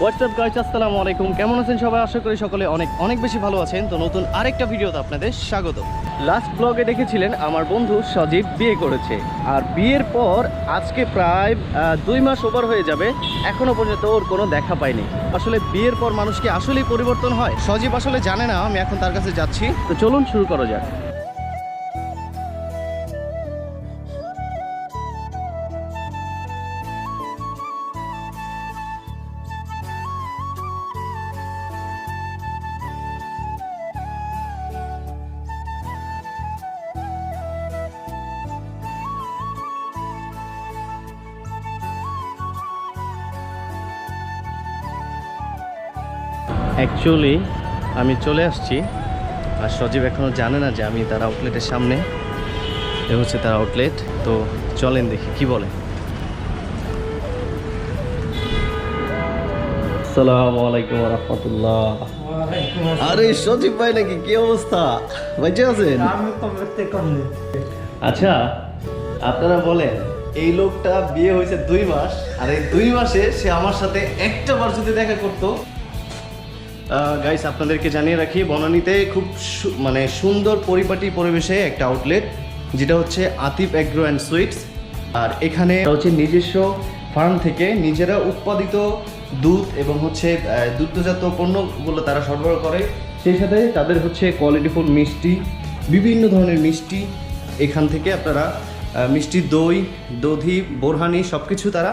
WhatsApp guys আসসালামু আলাইকুম। কেমন আছেন সবাই? আশা করি সকলে অনেক অনেক বেশি ভালো আছেন। তো নতুন আরেকটা ভিডিওতে আপনাদের স্বাগত। লাস্ট ব্লগে দেখেছিলেন, আমার বন্ধু সজীব বিয়ে করেছে। আর বিয়ের পর আজকে প্রায় দুই মাস ওভার হয়ে যাবে। এখনও পর্যন্ত ওর কোনো দেখা পাইনি। আসলে বিয়ের পর মানুষ কি আসলেই পরিবর্তন হয়? সজীব আসলে জানে না, আমি এখন তার কাছে যাচ্ছি। তো চলুন শুরু করা যাক। অ্যাকচুয়ালি আমি চলে আসছি। আর সজীব এখনও জানে না যে আমি তার আউটলেটের সামনে। এ হচ্ছে তার আউটলেট তো চলেন দেখি, কি বলে? আরে সজীব ভাই নাকি, কি অবস্থা? আছেন? আচ্ছা আপনারা বলেন, এই লোকটা বিয়ে হয়েছে দুই মাস। দুই মাসে সে আমার সাথে একটা বার দেখা করতো গাইস আপনাদেরকে জানিয়ে রাখি, বনানীতে খুব মানে সুন্দর পরিপাটি পরিবেশে একটা আউটলেট যেটা হচ্ছে আতিফ অ্যাগ্রো অ্যান্ড সুইটস আর এখানে হচ্ছে নিজস্ব ফার্ম থেকে নিজেরা উৎপাদিত দুধ এবং হচ্ছে দুগ্ধজাত পণ্যগুলো তারা সরবরাহ করে। সেই সাথে তাদের হচ্ছে কোয়ালিটিফুল মিষ্টি, বিভিন্ন ধরনের মিষ্টি। এখান থেকে আপনারা মিষ্টি দই, দধি, বোরহানি সব কিছু তারা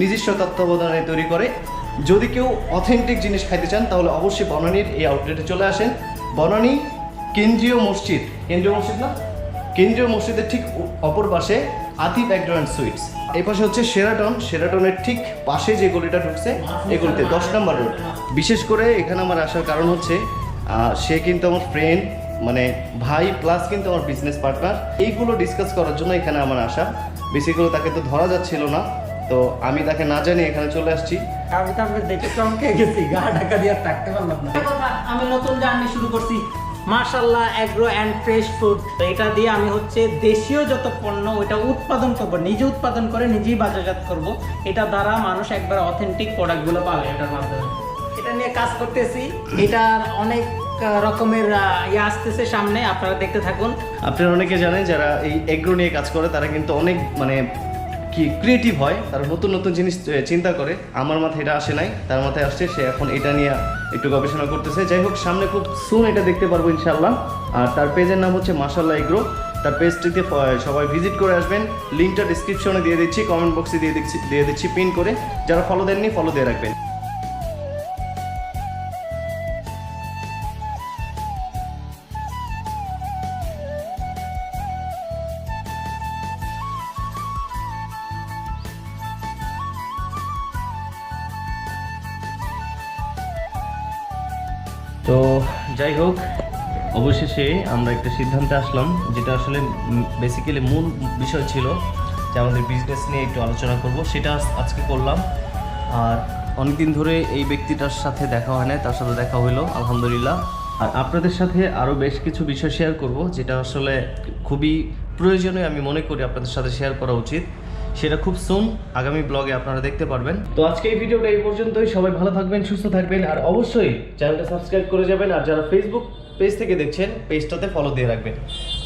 নিজস্ব তত্ত্বাবধানে তৈরি করে। যদি কেউ অথেন্টিক জিনিস খাইতে চান, তাহলে অবশ্যই বনানীর এই আউটলেটে চলে আসেন। বনানী কেন্দ্রীয় মসজিদ কেন্দ্রীয় মসজিদ না? কেন্দ্রীয় মসজিদের ঠিক অপর পাশে আতিফ অ্যাগ্রো অ্যান্ড সুইটস এই পাশে হচ্ছে সেরাটন সেরাটনের ঠিক পাশে যে গলিটা ঢুকছে, এই গলিতে দশ নম্বর রোড বিশেষ করে এখানে আমার আসার কারণ হচ্ছে সে কিন্তু আমার ফ্রেন্ড মানে ভাই প্লাস কিন্তু আমার বিজনেস পার্টনার এইগুলো ডিসকাস করার জন্য এখানে আমার আসা। বেসিক্যালি তাকে তো ধরা যাচ্ছিল না। তো আমি তাকে না জানি এখানে চলে আসছি। আমি তো আমি দেখে চমকে গেছি গা ঢাকা দিয়ে থাকতে পারলাম না। আমি নতুন জার্নি শুরু করছি। মাশাল্লাহ অ্যাগ্রো অ্যান্ড ফ্রেশ ফুড এটা দিয়ে আমি হচ্ছে দেশীয় যত পণ্য ওইটা উৎপাদন করব নিজে উৎপাদন করে নিজেই বাজারজাত করব। এটা দ্বারা মানুষ একবার অথেন্টিক প্রোডাক্টগুলো পাবে এটার মাধ্যমে। এটা নিয়ে কাজ করতেছি। এটার অনেক রকমের ইয়ে আসতেছে সামনে আপনারা দেখতে থাকুন। আপনারা অনেকে জানেন যারা এই এগ্রো নিয়ে কাজ করে তারা কিন্তু অনেক মানে কি ক্রিয়েটিভ হয়, তারা নতুন নতুন জিনিস চিন্তা করে। আমার মাথায় এটা আসে নাই, তার মাথায় আসছে, সে এখন এটা নিয়ে একটু গবেষণা করতেছে। যাই হোক, সামনে খুব সুন এটা দেখতে পারব ইনশাল্লাহ আর তার পেজের নাম হচ্ছে মাসাল্লাহ এগ্রো। তার পেজটিতে সবাই ভিজিট করে আসবেন। লিঙ্কটা ডিসক্রিপশনে দিয়ে দিচ্ছি কমেন্ট বক্সে দিয়ে দিচ্ছি দিয়ে দিচ্ছি পিন করে। যারা ফলো দেননি ফলো দিয়ে রাখবেন। তো যাই হোক, অবশেষে আমরা একটা সিদ্ধান্তে আসলাম, যেটা আসলে বেসিক্যালি মূল বিষয় ছিল যে আমাদের বিজনেস নিয়ে একটু আলোচনা করব। সেটা আজকে করলাম। আর অনেকদিন ধরে এই ব্যক্তিটার সাথে দেখা হয় না তার সাথে দেখা হইল, আলহামদুলিল্লাহ। আর আপনাদের সাথে আরও বেশ কিছু বিষয় শেয়ার করব, যেটা আসলে খুবই প্রয়োজনীয় আমি মনে করি আপনাদের সাথে শেয়ার করা উচিত। সেটা খুব সুন আগামী ব্লগে আপনারা দেখতে পারবেন। তো আজকে এই ভিডিওটা এই পর্যন্তই। সবাই ভালো থাকবেন, সুস্থ থাকবেন, আর অবশ্যই চ্যানেলটা সাবস্ক্রাইব করে যাবেন, আর যারা ফেসবুক পেজ থেকে দেখছেন পেজটাতে ফলো দিয়ে রাখবেন।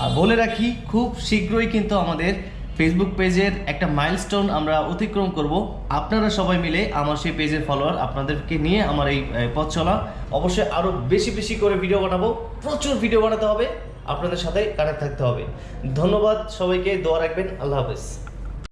আর বলে রাখি, খুব শীঘ্রই কিন্তু আমাদের ফেসবুক পেজের একটা মাইলস্টোন আমরা অতিক্রম করব। আপনারা সবাই মিলে আমার সেই পেজের ফলোয়ার আপনাদেরকে নিয়ে আমার এই পথ চলা। অবশ্যই আরও বেশি বেশি করে ভিডিও বানাবো। প্রচুর ভিডিও বানাতে হবে। আপনাদের সাথে কানেক্ট থাকতে হবে। ধন্যবাদ সবাইকে, দোয়া রাখবেন, আল্লাহ হাফেজ।